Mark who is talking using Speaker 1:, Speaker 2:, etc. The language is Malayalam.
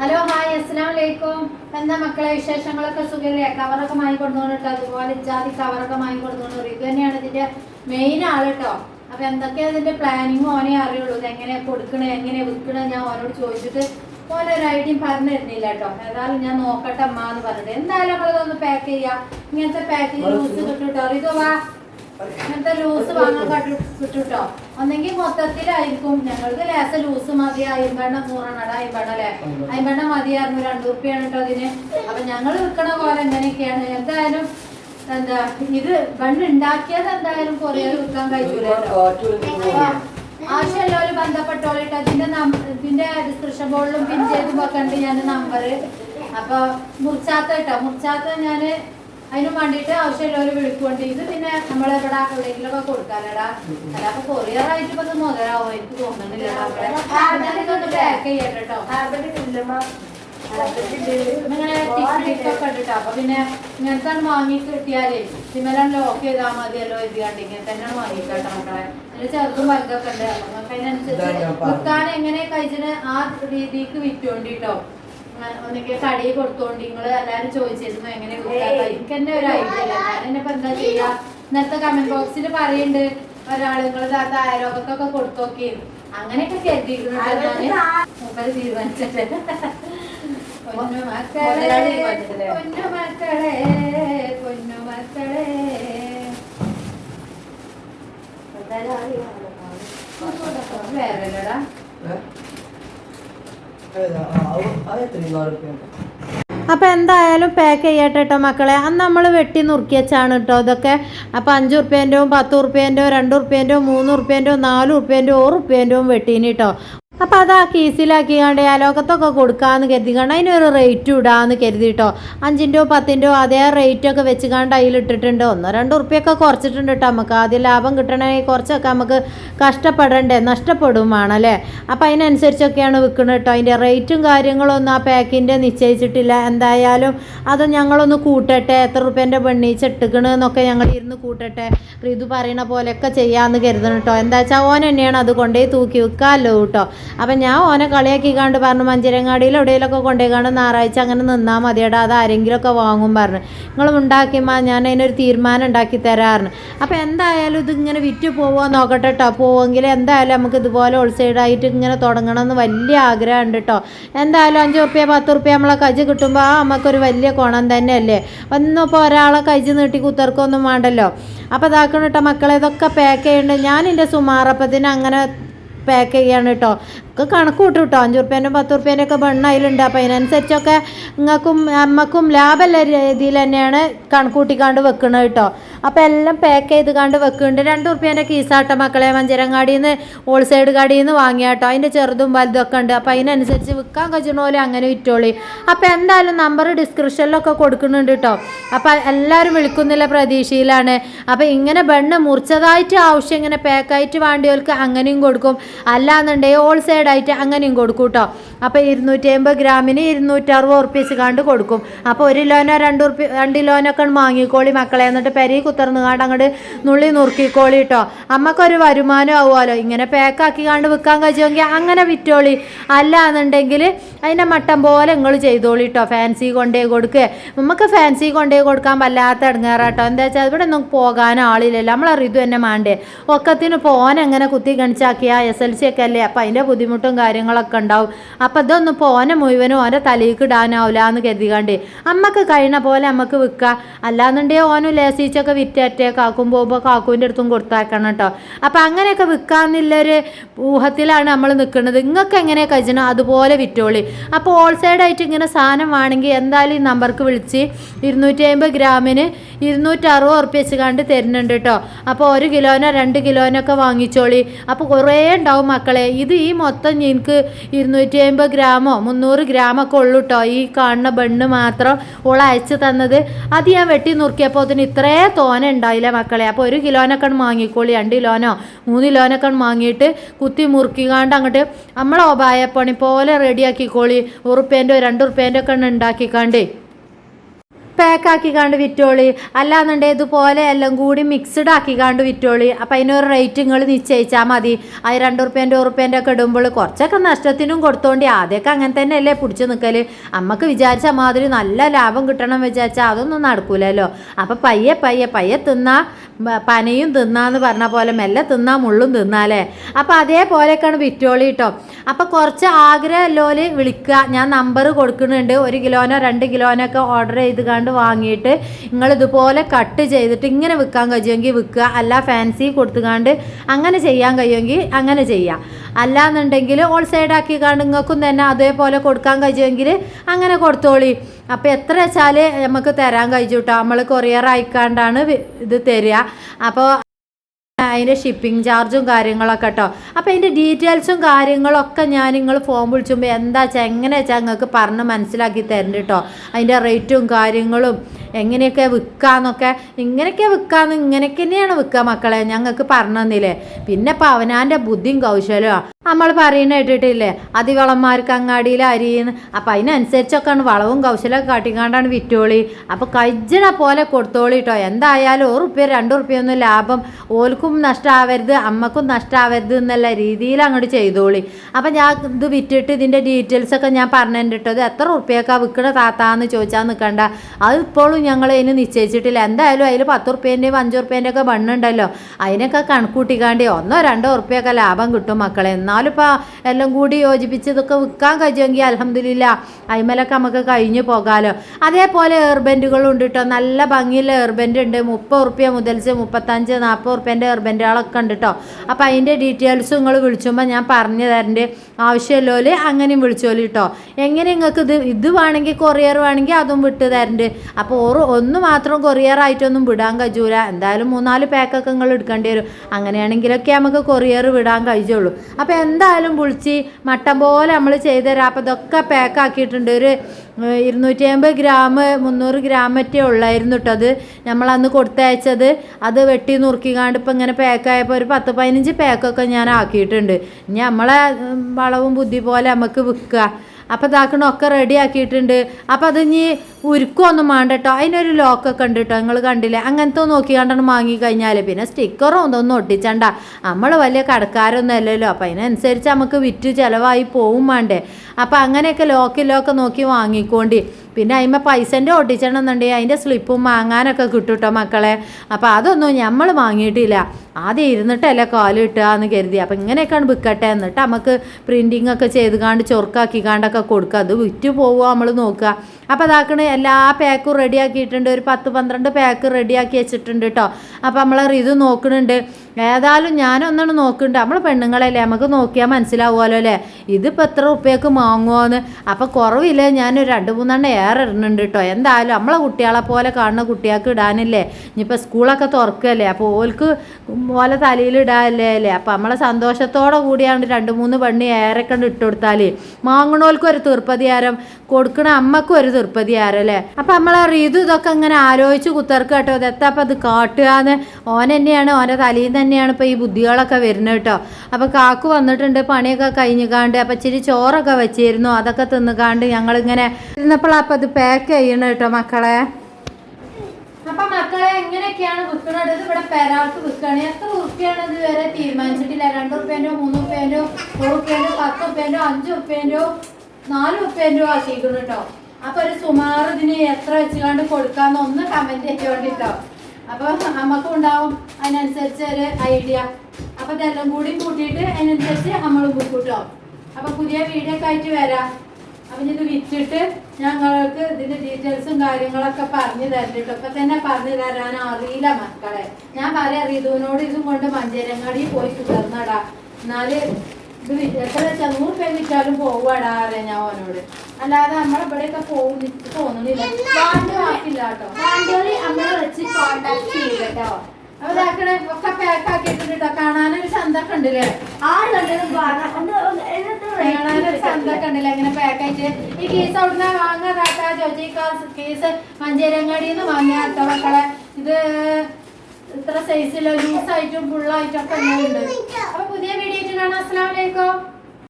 Speaker 1: ഹലോ ഹായ് അസ്സലാം വലൈക്കും എന്താ മക്കളെ വിശേഷങ്ങളൊക്കെ സുഖല്ലേ? കവറൊക്കെ വാങ്ങി കൊടുത്തോണ്ടിട്ട് അതുപോലെ ജാതി കവറൊക്കെ വാങ്ങി കൊടുത്തോണ്ട് ഇത് തന്നെയാണ് ഇതിന്റെ മെയിൻ ആൾ കേട്ടോ. അപ്പൊ എന്തൊക്കെയാ ഇതിന്റെ പ്ലാനിങ് ഓനെ അറിയുള്ളൂ. ഇത് എങ്ങനെ കൊടുക്കണേ എങ്ങനെ വിൽക്കണേ? ഞാൻ ഓനോട് ചോദിച്ചിട്ട് ഓനെ ഒരു ഐഡിയും പറഞ്ഞു തരുന്നില്ല കേട്ടോ. ഏതായാലും ഞാൻ നോക്കട്ടെ അമ്മ എന്ന് പറഞ്ഞിട്ട്. എന്തായാലും നമ്മളിതൊന്ന് പാക്ക് ചെയ്യാം. ഇങ്ങനത്തെ പാക്കിങ് ലൂസ് കിട്ടുട്ടോ ഇത് വാ ഇങ്ങനത്തെ ലൂസ് വാങ്ങാൻ കിട്ടൂട്ടോ? ഒന്നെങ്കിൽ മൊത്തത്തിലായിരിക്കും. ഞങ്ങൾക്ക് ലേസ ലൂസ് മതി. അയ്യമ്പെണ്ണ നൂറെണ്ണട അയ്യമ്പെണ്ണ അല്ലേ? അയ്യമ്പെണ്ണ മതിയായിരുന്നു. രണ്ടു റുപ്യാണ് കേട്ടോ അതിന്. അപ്പൊ ഞങ്ങൾ വിൽക്കണ പോലെ എങ്ങനെയൊക്കെയാണ്? എന്തായാലും എന്താ ഇത് ബണ്ണ് ഉണ്ടാക്കിയത് എന്തായാലും കൊറിയർ വിൽക്കാൻ കഴിയൂലോ ആവശ്യമല്ലോ ബന്ധപ്പെട്ടോളിട്ട് അതിന്റെ ഇതിന്റെ ഡിസ്ക്രിപ്ഷൻ ബോർഡിലും പിൻ ചെയ്ത് വെക്കണ്ട് ഞാൻ നമ്പർ അപ്പൊ മുറിച്ചാത്ത കേട്ടോ. മുറിച്ചാത്ത ഞാൻ അതിന് വേണ്ടിയിട്ട് ആവശ്യമുള്ളവർ വിളിക്കൊണ്ട് ഇത് പിന്നെ നമ്മളെ ഇവിടെ എവിടെയെങ്കിലൊക്കെ കൊടുക്കാനടാ. അല്ല അപ്പൊ കൊറിയർ ആയിട്ട് ഇപ്പൊ മുതലാവോ. എനിക്ക് തോന്നുന്നില്ല. പാക്ക് ചെയ്യട്ടെ ഇങ്ങനെ ഉണ്ട് അപ്പൊ പിന്നെ ഇങ്ങനത്തെ വാങ്ങി കിട്ടിയാലേ സിമലാണ് ലോക്ക് ചെയ്താൽ മതിയല്ലോ എഴുതിയാണ്ട് ഇങ്ങനെ തന്നെ വാങ്ങിക്കട്ടെ മക്കളെ. അതിന് ചെറുതും വലുതൊക്കെ ഉണ്ട്. അപ്പൊ നമുക്ക് അതിനനുസരിച്ച് വിൽക്കാൻ എങ്ങനെ കഴിച്ചിട്ട് ആ രീതിക്ക് വിറ്റോണ്ടിട്ടോ. ഒന്നിക്കെ കടയിൽ കൊടുത്തോണ്ട് നിങ്ങൾ എല്ലാരും ചോദിച്ചിരുന്നു എങ്ങനെ എനിക്ക് തന്നെ ഒരു ഐഡിയ ഇല്ല. ഞാൻ എന്നെ ഇപ്പൊ എന്താ ചെയ്യാ? നേരത്തെ കമന്റ് ബോക്സിൽ പറയുന്നുണ്ട് ഒരാൾ നിങ്ങൾ ആരോഗ്യക്കൊക്കെ കൊടുത്തോക്കി അങ്ങനെയൊക്കെ ഞാൻ മൂപ്പര് തീരുമാനിച്ചിട്ട്. പൊന്നു മക്കളെ പൊന്നു മക്കളെ പൊന്നു മക്കളെ. വേറെല്ലടാ
Speaker 2: അപ്പോൾ എന്തായാലും പാക്ക് ചെയ്യട്ടെ കേട്ടോ മക്കളെ. അന്ന് നമ്മൾ വെട്ടി നുറുക്കിയച്ചാണ് കേട്ടോ ഇതൊക്കെ. അപ്പോൾ അഞ്ച് ഉറുപ്പ്യന്റെയും പത്ത് ഉറുപ്പ്യന്റെയും രണ്ട് ഉറുപ്പ്യന്റെയും മൂന്ന് ഉറുപ്പ്യന്റെയും നാല് ഉറുപ്പ്യന്റെയും ഒരു ഉറുപ്പ്യന്റെയും കേട്ടോ അപ്പോൾ അത് ആ കേസിലാക്കിക്കാണ്ട് കണ്ട് അലോകത്തൊക്കെ കൊടുക്കാമെന്ന് കരുതി കണ്ട് അതിനൊരു റേറ്റ് ഇടാമെന്ന് കരുതി കേട്ടോ അഞ്ചിന്റെയോ പത്തിന്റെയോ അതേ റേറ്റൊക്കെ വെച്ച് കണ്ട് അതിലിട്ടിട്ടുണ്ട് ഒന്നോ രണ്ട് ഉറുപ്പ്യൊക്കെ കുറച്ചിട്ടുണ്ട് കേട്ടോ നമുക്ക്. ആദ്യം ലാഭം കിട്ടണമെങ്കിൽ കുറച്ചൊക്കെ നമുക്ക് കഷ്ടപ്പെടണ്ടേ? നഷ്ടപ്പെടും ആണല്ലേ അപ്പോൾ അതിനനുസരിച്ചൊക്കെയാണ് വിൽക്കുന്നത് കേട്ടോ അതിന്റെ റേറ്റും കാര്യങ്ങളൊന്നും ആ പാക്കിന്റെ നിശ്ചയിച്ചിട്ടില്ല. എന്തായാലും അത് ഞങ്ങളൊന്ന് കൂട്ടട്ടെ. എത്ര റുപ്യന്റെ എന്നൊക്കെ ഞങ്ങൾ ഇരുന്ന് കൂട്ടട്ടെ. ഇത് പറയണ പോലെയൊക്കെ ചെയ്യാമെന്ന് കരുതണം കേട്ടോ എന്താ വെച്ചാൽ ഓൻ തന്നെയാണ് അത് കൊണ്ടുപോയി തൂക്കി വിൽക്കാമല്ലോ കേട്ടോ അപ്പം ഞാൻ ഓനെ കളിയാക്കി കണ്ട് പറഞ്ഞു മഞ്ചരങ്ങാടിയിൽ എവിടെയെങ്കിലുമൊക്കെ കൊണ്ടുപോയി കണ്ട് ഞായറാഴ്ച അങ്ങനെ നിന്നാൽ മതിയടാ അത് ആരെങ്കിലുമൊക്കെ വാങ്ങും പറഞ്ഞു. നിങ്ങൾ മാ ഞാൻ അതിനൊരു തീരുമാനം ഉണ്ടാക്കി തരാറുണ്ട് അപ്പോൾ എന്തായാലും ഇതിങ്ങനെ വിറ്റ് പോവുക നോക്കട്ടെ കേട്ടോ പോവെങ്കിൽ എന്തായാലും നമുക്ക് ഇതുപോലെ ഹോൾസെയിലായിട്ട് ഇങ്ങനെ തുടങ്ങണം എന്ന് വലിയ ആഗ്രഹമുണ്ട് കേട്ടോ എന്തായാലും അഞ്ച് റുപ്യ പത്ത് റുപ്യ നമ്മളെ കജ്ജ് കിട്ടുമ്പോൾ ആ നമുക്കൊരു വലിയ കോണം തന്നെയല്ലേ? ഒന്നിപ്പോൾ ഒരാളെ കജ്ജ് നീട്ടി കുത്തർക്കൊന്നും വേണ്ടല്ലോ. അപ്പോൾ ഇതാക്കണം കേട്ടോ മക്കളെ ഇതൊക്കെ പാക്ക് ചെയ്യുന്നുണ്ട്. ഞാൻ എന്റെ സുമാറപ്പത്തിന് അങ്ങനെ പാക്ക് ചെയ്യാണ് കേട്ടോ ഒക്കെ കണക്ക് കൂട്ടും കേട്ടോ അഞ്ച് റുപ്യേന്റെ പത്ത് റുപ്യേന്റെ ഒക്കെ ബണ്ണ് അതിലുണ്ട് അപ്പോൾ അതിനനുസരിച്ചൊക്കെ നിങ്ങൾക്കും അമ്മക്കും ലാഭമുള്ള രീതിയിൽ തന്നെയാണ് കണക്ക് കൂട്ടിക്കാണ്ട് വെക്കുന്നത് കേട്ടോ അപ്പോൾ എല്ലാം പാക്ക് ചെയ്ത് കണ്ട് വെക്കുന്നുണ്ട്. രണ്ട് റുപ്യേന്റെ കീസാട്ടോ മക്കളെ. മഞ്ചരങ്ങാടിയിൽ നിന്ന് ഹോൾസെയിൽ കടയിൽ നിന്ന് വാങ്ങിയ കേട്ടോ അതിന്റെ ചെറുതും വലുതും ഉണ്ട്. അപ്പോൾ അതിനനുസരിച്ച് വിൽക്കാൻ കഴിച്ചണ പോലെ അങ്ങനെ വിറ്റോളി. അപ്പോൾ എന്തായാലും നമ്പർ ഡിസ്ക്രിപ്ഷനിലൊക്കെ കൊടുക്കുന്നുണ്ട് കേട്ടോ അപ്പോൾ എല്ലാവരും വിളിക്കുന്നില്ല പ്രതീക്ഷയിലാണ്. അപ്പോൾ ഇങ്ങനെ ബണ്ണ് മുറിച്ചതായിട്ട് ആവശ്യം ഇങ്ങനെ പാക്കായിട്ട് വേണ്ടിയവർക്ക് അങ്ങനെയും കൊടുക്കും. അല്ലാന്നുണ്ടെങ്കിൽ ഹോൾസൈഡായിട്ട് അങ്ങനെയും കൊടുക്കും കേട്ടോ അപ്പോൾ ഇരുന്നൂറ്റി അമ്പത് ഗ്രാമിന് ഇരുന്നൂറ്ററുപത് ഉറുപ്പ്യച്ച് കണ്ട് കൊടുക്കും. അപ്പോൾ ഒരു കിലോനോ രണ്ട് ഉറുപ്പ്യ രണ്ട് കിലോനൊക്കെ വാങ്ങിക്കോളി മക്കളെ. എന്നിട്ട് പെരി കുത്തർന്ന് കാണ്ട് അങ്ങോട്ട് നുള്ളി നുറുക്കിക്കോളി കേട്ടോ അമ്മക്കൊരു വരുമാനം ആവുമല്ലോ ഇങ്ങനെ പാക്കാക്കി കണ്ട് വിൽക്കാൻ കഴിയുമെങ്കിൽ അങ്ങനെ വിറ്റോളി. അല്ല എന്നുണ്ടെങ്കിൽ അതിന്റെ മട്ടം പോലെ നിങ്ങൾ ചെയ്തോളി കേട്ടോ ഫാൻസി കൊണ്ടേ കൊടുക്കുക നമുക്ക് ഫാൻസി കൊണ്ടേ കൊടുക്കാൻ വല്ലാത്ത ഇടങ്ങാറാട്ടോ എന്താ വെച്ചാൽ ഇവിടെ ഒന്നും പോകാൻ ആളില്ലല്ലോ. നമ്മളെ റിതു തന്നെ മാണ്ടേ. ഒക്കത്തിന് പോകാൻ എങ്ങനെ കുത്തി കണിച്ചാക്കിയാൽ എസ് എൽ സി ഒക്കെ അല്ലേ? അപ്പം അതിന്റെ ബുദ്ധിമുട്ടും കാര്യങ്ങളൊക്കെ ഉണ്ടാവും. അപ്പം ഇതൊന്നും പോനെ മുഴുവനും ഓന്റെ തലേക്ക് ഇടാനാവില്ല എന്ന് കരുതികാണ്ട് അമ്മയ്ക്ക് കഴിയണ പോലെ അമ്മയ്ക്ക് വിൽക്കുക അല്ലാന്നുണ്ടെങ്കിൽ ഓനും ലേസീച്ചൊക്കെ വിറ്റേറ്റേ കാക്കും പോകുമ്പോൾ കാക്കുവിന്റെ അടുത്തും കൊടുത്താക്കണം കേട്ടോ. അപ്പം അങ്ങനെയൊക്കെ വിൽക്കാന്നുള്ളൊരു ഊഹത്തിലാണ് നമ്മൾ നിൽക്കുന്നത്. നിങ്ങൾക്ക് എങ്ങനെ കഴിച്ചണോ അതുപോലെ വിറ്റോളി. അപ്പോൾ ഹോൾസെയിലായിട്ട് ഇങ്ങനെ സാധനം വേണമെങ്കിൽ എന്തായാലും ഈ നമ്പർക്ക് വിളിച്ച് ഇരുന്നൂറ്റി അമ്പത് ഗ്രാമിന് ഇരുന്നൂറ്ററുപത് ഉറുപ്പ്യ വെച്ച് കണ്ട് തരുന്നുണ്ട് കേട്ടോ. അപ്പോൾ ഒരു കിലോനോ രണ്ട് കിലോനൊക്കെ വാങ്ങിച്ചോളി. അപ്പോൾ കുറേ ഉണ്ടാവും മക്കളെ. ഇത് ഈ മൊത്തം എനിക്ക് ഇരുന്നൂറ്റി അമ്പത് ഗ്രാമോ മുന്നൂറ് ഗ്രാമൊക്കെ ഉള്ളൂ കേട്ടോ ഈ കാണുന്ന ബണ്ണ് മാത്രം ഓൾ അയച്ചു തന്നത്. അത് ഞാൻ വെട്ടി നുറുക്കിയപ്പോൾ അതിന് ഇത്രേ തോന ഉണ്ടായില്ല മക്കളെ. അപ്പോൾ ഒരു കിലോനൊക്കെ വാങ്ങിക്കോളി രണ്ട് കിലോനോ മൂന്ന് കിലോനൊക്കെ വാങ്ങിയിട്ട് കുത്തി മുറുക്കിക്കാണ്ട് അങ്ങോട്ട് നമ്മളെ പണി പോലെ റെഡിയാക്കിക്കോളി. ഉറുപ്പ്യേന്റെ രണ്ട് ഉറുപ്പ്യേന്റെ ഒക്കെ ഉണ്ടാക്കിക്കാണ്ടേ. പാക്കാക്കി കണ്ട് വിറ്റോളി. അല്ലാന്നുണ്ടെങ്കിൽ ഇതുപോലെ എല്ലാം കൂടി മിക്സ്ഡ് ആക്കി കണ്ട് വിറ്റോളി. അപ്പം അതിനൊരു റേറ്റ് നിങ്ങൾ നിശ്ചയിച്ചാൽ മതി. അത് രണ്ട് ഉറുപ്പ്യന്റെ ഉറുപ്പ്യന്റെ ഒക്കെ ഇടുമ്പോൾ കുറച്ചൊക്കെ നഷ്ടത്തിനും കൊടുത്തോണ്ടി ആദ്യമൊക്കെ അങ്ങനെ തന്നെയല്ലേ പിടിച്ച് നിൽക്കൽ അമ്മയ്ക്ക് വിചാരിച്ച മാതിരി നല്ല ലാഭം കിട്ടണം വിചാരിച്ചാൽ അതൊന്നും നടക്കൂലല്ലോ. അപ്പം പയ്യെ പയ്യെ പയ്യെ തിന്നാ പനയും തിന്നാന്ന് പറഞ്ഞ പോലെ മെല്ലെ തിന്നാ മുള്ളും തിന്നാലേ. അപ്പം അതേപോലെയൊക്കെയാണ് വിറ്റോളി കേട്ടോ അപ്പം കുറച്ച് ആഗ്രഹമല്ലോൽ വിളിക്കുക ഞാൻ നമ്പർ കൊടുക്കുന്നുണ്ട്. ഒരു കിലോനോ രണ്ട് കിലോനോ ഒക്കെ ഓർഡർ ചെയ്ത് കണ്ട് വാങ്ങിയിട്ട് നിങ്ങൾ ഇതുപോലെ കട്ട് ചെയ്തിട്ട് ഇങ്ങനെ വിൽക്കാൻ കഴിയുമെങ്കിൽ വിൽക്കുക. അല്ല ഫാൻസി കൊടുത്തുകാണ്ട് അങ്ങനെ ചെയ്യാൻ കഴിയുമെങ്കിൽ അങ്ങനെ ചെയ്യാം. അല്ലാന്നുണ്ടെങ്കിൽ സൈഡ് ആക്കി കണ്ട് നിങ്ങൾക്കും തന്നെ അതേപോലെ കൊടുക്കാൻ കഴിയുമെങ്കിൽ അങ്ങനെ കൊടുത്തോളി. അപ്പോൾ എത്ര വെച്ചാൽ നമുക്ക് തരാൻ കഴിച്ചു കേട്ടോ. നമ്മൾ കൊറിയർ അയക്കാണ്ടാണ് ഇത് തരിക. അപ്പോൾ അതിന്റെ ഷിപ്പിംഗ് ചാർജും കാര്യങ്ങളൊക്കെ കേട്ടോ. അപ്പോൾ അതിന്റെ ഡീറ്റെയിൽസും കാര്യങ്ങളൊക്കെ ഞാൻ നിങ്ങൾ ഫോൺ വിളിച്ചുമ്പോൾ എന്താ വെച്ചാൽ എങ്ങനെ വെച്ചാൽ നിങ്ങൾക്ക് പറഞ്ഞ് മനസ്സിലാക്കി തരുന്നുണ്ട് കേട്ടോ. അതിന്റെ റേറ്റും കാര്യങ്ങളും എങ്ങനെയൊക്കെ വിൽക്കാന്നൊക്കെ ഇങ്ങനെയൊക്കെ വിൽക്കാന്ന് ഇങ്ങനെയൊക്കെ തന്നെയാണ് വിൽക്കുക മക്കളെ ഞങ്ങൾക്ക് പറഞ്ഞു തന്നില്ലേ. പിന്നെ ഇപ്പോൾ ബുദ്ധിയും കൗശലമാണ് നമ്മൾ പറയുന്ന കേട്ടിട്ടില്ലേ? അതിവളന്മാർക്ക് അങ്ങാടിയിൽ അരിയുന്നു. അപ്പം അതിനനുസരിച്ചൊക്കെയാണ് വളവും കൗശലമൊക്കെ കാട്ടിക്കാണ്ടാണ് വിറ്റോളി. അപ്പോൾ കഴിച്ചണ പോലെ കൊടുത്തോളി കേട്ടോ എന്തായാലും ഒരു റുപ്യ രണ്ട് റുപ്യ ഒന്നും ലാഭം ഓൽക്കും നഷ്ടമാവരുത് അമ്മക്കും നഷ്ടമാവരുത് എന്നുള്ള രീതിയിൽ അങ്ങോട്ട് ചെയ്തോളി. അപ്പം ഞാൻ ഇത് വിറ്റിട്ട് ഇതിന്റെ ഡീറ്റെയിൽസൊക്കെ ഞാൻ പറഞ്ഞിട്ടുണ്ട് ഇത് എത്ര റുപ്യൊക്കെ വിൽക്കണ താത്താന്ന് ചോദിച്ചാൽ നിൽക്കണ്ട അത് ഇപ്പോഴും ഞങ്ങൾ അതിന് നിശ്ചയിച്ചിട്ടില്ല. എന്തായാലും അതിൽ പത്ത് റുപ്യേന്റെയും അഞ്ച് റുപ്യേന്റെയൊക്കെ ബണ്ണുണ്ടല്ലോ. അതിനൊക്കെ കണക്കൂട്ടിക്കാണ്ടി ഒന്നോ രണ്ടോ റുപ്യൊക്കെ ലാഭം കിട്ടും മക്കളെ. എന്നാലും ഇപ്പോൾ എല്ലാം കൂടി യോജിപ്പിച്ച് ഇതൊക്കെ വിൽക്കാൻ കഴിയുമെങ്കിൽ അലഹമില്ല അയിമലൊക്കെ നമുക്ക് കഴിഞ്ഞു പോകാമല്ലോ അതേപോലെ എയർബെൻഡുകളുണ്ട് കേട്ടോ നല്ല ഭംഗിയുള്ള എയർബെൻഡ് ഉണ്ട്. മുപ്പത് റുപ്യ മുതൽച്ച് മുപ്പത്തഞ്ച് നാൽപ്പത് റുപ്യന്റെ എയർബെൻഡുകളൊക്കെ ഉണ്ട് കേട്ടോ അപ്പോൾ അതിന്റെ ഡീറ്റെയിൽസ് നിങ്ങൾ വിളിച്ചുമ്പോൾ ഞാൻ പറഞ്ഞു തരണ്ട്. ആവശ്യമല്ലോ അങ്ങനെയും വിളിച്ചോലി കേട്ടോ എങ്ങനെ നിങ്ങൾക്ക് ഇത് ഇത് വേണമെങ്കിൽ കൊറിയർ വേണമെങ്കിൽ അതും വിട്ട് തരണ്ട്. അപ്പോൾ ഓറ് ഒന്ന് മാത്രം കൊറിയർ ആയിട്ടൊന്നും വിടാൻ കഴിയൂല. എന്തായാലും മൂന്നാൽ പാക്കൊക്കെ നിങ്ങൾ എടുക്കേണ്ടി വരും. അങ്ങനെയാണെങ്കിലൊക്കെ നമുക്ക് കൊറിയർ വിടാൻ കഴിയുള്ളൂ. അപ്പോൾ എന്തായാലും പുളിച്ച് മട്ടം പോലെ നമ്മൾ ചെയ്ത് തരാം അപ്പോൾ ഇതൊക്കെ പാക്ക് ആക്കിയിട്ടുണ്ട്. ഒരു ഇരുന്നൂറ്റി അമ്പത് ഗ്രാം മുന്നൂറ് ഗ്രാം മറ്റേ ഉള്ളായിരുന്നു കേട്ടോ അത്. നമ്മളന്ന് കൊടുത്തയച്ചത്. അത് വെട്ടി നുറുക്കിക്കാണ്ട് ഇപ്പം ഇങ്ങനെ പാക്കായപ്പോൾ ഒരു പത്ത് പതിനഞ്ച് പാക്കൊക്കെ ഞാൻ ആക്കിയിട്ടുണ്ട്. ഇനി നമ്മളെ വളവും ബുദ്ധി പോലെ നമുക്ക് വിൽക്കുക അപ്പോൾ ഇതാക്കണമൊക്കെ റെഡി ആക്കിയിട്ടുണ്ട്. അപ്പോൾ അത് ഇനി ഉരുക്കൊന്നും വേണ്ട കേട്ടോ അതിനൊരു ലോക്കൊക്കെ ഉണ്ട് കേട്ടോ നിങ്ങൾ കണ്ടില്ലേ? അങ്ങനത്തെ നോക്കി കണ്ടാണ് വാങ്ങി കഴിഞ്ഞാൽ പിന്നെ സ്റ്റിക്കറോ ഒന്നും ഒട്ടിച്ചണ്ട. നമ്മൾ വലിയ കടക്കാരൊന്നും അല്ലല്ലോ. അപ്പം അതിനനുസരിച്ച് നമുക്ക് വിറ്റ് ചിലവായി പോവും വേണ്ടേ അപ്പം അങ്ങനെയൊക്കെ ലോക്കിലൊക്കെ നോക്കി വാങ്ങിക്കോണ്ടി. പിന്നെ അതിമ്മ പൈസന്റെ ഒട്ടിച്ചണമെന്നുണ്ടെങ്കിൽ അതിന്റെ സ്ലിപ്പും വാങ്ങാനൊക്കെ കിട്ടും കേട്ടോ മക്കളെ. അപ്പോൾ അതൊന്നും നമ്മൾ വാങ്ങിയിട്ടില്ല. ആദ്യം ഇരുന്നിട്ടല്ലേ കാൽ കിട്ടുക എന്ന് കരുതി. അപ്പം ഇങ്ങനെയൊക്കെയാണ് വിൽക്കട്ടെ. എന്നിട്ട് നമുക്ക് പ്രിന്റിംഗ് ഒക്കെ ചെയ്ത് കാണ്ട് ചൊറുക്കാക്കി കാണ്ടൊക്കെ കൊടുക്കുക. അത് വിറ്റ് പോവുക നമ്മൾ നോക്കുക. അപ്പോൾ അതാക്കണ എല്ലാ പാക്കും റെഡിയാക്കിയിട്ടുണ്ട് ഒരു പത്ത് പന്ത്രണ്ട് പാക്ക് റെഡിയാക്കി വെച്ചിട്ടുണ്ട് കേട്ടോ അപ്പോൾ നമ്മൾ ഇത് നോക്കുന്നുണ്ട് ഏതായാലും ഞാനൊന്നാണ് നോക്കുന്നുണ്ട് നമ്മൾ പെണ്ണുങ്ങളല്ലേ നമുക്ക് നോക്കിയാൽ മനസ്സിലാവുമല്ലോ അല്ലേ? ഇതിപ്പോൾ എത്ര ഉപ്പയൊക്കെ വാങ്ങുമോന്ന് അപ്പോൾ കുറവില്ല ഞാൻ രണ്ട് മൂന്നെണ്ണം ഏറെ ഇടുന്നുണ്ട് കേട്ടോ എന്തായാലും നമ്മളെ കുട്ടികളെ പോലെ കാണുന്ന കുട്ടികൾക്ക് ഇടാനില്ലേ? ഇനിയിപ്പോൾ സ്കൂളൊക്കെ തുറക്കല്ലേ? അപ്പോൾ ഓൽക്ക് ഓലെ തലയിൽ ഇടാല്ലേ അല്ലേ? അപ്പോൾ നമ്മളെ സന്തോഷത്തോടെ കൂടിയാണ് രണ്ട് മൂന്ന് പെണ്ണ് ഏറെ കണ്ട് ഇട്ട് കൊടുത്താൽ വാങ്ങണോൽക്കും ഒരു തീർപ്പതിയാരം കൊടുക്കണ അമ്മക്കും ഒരു തീർപ്പതിയാരം അല്ലേ? അപ്പം നമ്മളെ റീതു ഇതൊക്കെ ഇങ്ങനെ ആലോചിച്ച് കുത്തർക്ക് കേട്ടോ ഇതെത്തപ്പം അത് കാട്ടുകയെന്ന് ഓൻ തന്നെയാണ് ഓന്റെ തലയിൽ തന്നെയാണ് ഇപ്പോൾ ഈ ബുദ്ധികളൊക്കെ വരുന്നത് കേട്ടോ. അപ്പോൾ കാക്കു വന്നിട്ടുണ്ട് പണിയൊക്കെ കഴിഞ്ഞുകാണ്ട് അപ്പം ഇച്ചിരി ചോറൊക്കെ വെച്ചിരുന്നു അതൊക്കെ തിന്നുകാണ്ട് ഞങ്ങളിങ്ങനെ ഇരുന്നപ്പോൾ അപ്പം അത് പാക്ക് ചെയ്യണം കേട്ടോ മക്കളെ.
Speaker 1: അപ്പൊ മക്കളെ എങ്ങനെയൊക്കെയാണ് വിൽക്കുന്നത് ഇത് ഇവിടെ പെരാൾക്ക് വിൽക്കുകയാണ്. എത്ര ഉറുപ്പ്യാണ് ഇത് വരെ തീരുമാനിച്ചിട്ടില്ല? രണ്ട് ഉറുപ്പ്യന്റെയോ മൂന്ന് ഉറുപ്പ്യന്റെയോ ഒരു ഉറുപ്പ്യന്റെയോ പത്ത് ഉറുപ്പ്യന്റെയോ അഞ്ച് ഉറുപ്പ്യന്റെയോ നാല് ഉറുപ്പ്യന്റെയോ ആക്കിയിരിക്കുന്നു കേട്ടോ. അപ്പൊ ഒരു സുമാർ ഇതിന് എത്ര വെച്ചുകൊണ്ട് കൊടുക്കാന്ന് ഒന്ന് കമന്റ് ചെയ്തോണ്ടിട്ടോ. അപ്പൊ നമുക്കും ഉണ്ടാവും അതിനനുസരിച്ച് ഒരു ഐഡിയ അപ്പൊ ഇതെല്ലാം കൂടി കൂട്ടിയിട്ട് അതിനനുസരിച്ച് നമ്മൾ കൂട്ടോ അപ്പൊ പുതിയ വീഡിയോ ഒക്കെ ആയിട്ട് വരാം. അപ്പൊ ഇത് വിറ്റിട്ട് ഞങ്ങൾക്ക് ഇതിന്റെ ഡീറ്റെയിൽസും കാര്യങ്ങളൊക്കെ പറഞ്ഞു തരുന്നുണ്ട് ഇപ്പൊ തന്നെ പറഞ്ഞു തരാൻ അറിയില്ല മക്കളെ. ഞാൻ പറയാം റിതുവിനോട് ഇതും കൊണ്ട് മഞ്ചേരങ്ങാടി പോയി തുടർന്നടാ. എന്നാൽ ഇത് എത്ര വെച്ചാൽ നൂറ് പേര് വിറ്റാലും പോവാടാ അറിയാം ഞാൻ അവനോട് അല്ലാതെ നമ്മളെ ഇവിടെയൊക്കെ പോകും തോന്നുന്നില്ല തോന്നുന്നില്ല ആക്കില്ല കേട്ടോ.
Speaker 3: വണ്ടിയോട് നമ്മളെ വെച്ച് കോണ്ടാക്ട്
Speaker 1: ഒക്കെ പാക്ക് ആക്കിയിട്ടുണ്ട് കേട്ടോ. കാണാനൊരു ചന്തൊക്കെ ഉണ്ടല്ലേ? കാണാനൊരു ചന്തൊക്കെ ഉണ്ടല്ലേ? ഇങ്ങനെ പാക്ക് ആയിട്ട്. ഈ കേസ് അവിടുന്ന് വാങ്ങാതാട്ടാ ചോദിച്ചു ഈ കേസ് മഞ്ചേരങ്ങാടിയിൽ നിന്ന് വാങ്ങിയാട്ടോ മക്കളെ. ഇത് ഇത്ര സൈസിലോ ലൂസായിട്ടും ഫുള്ളായിട്ടും ഒക്കെ ഉണ്ട് അപ്പൊ പുതിയ കാണാം അസ്സലാമലൈക്കും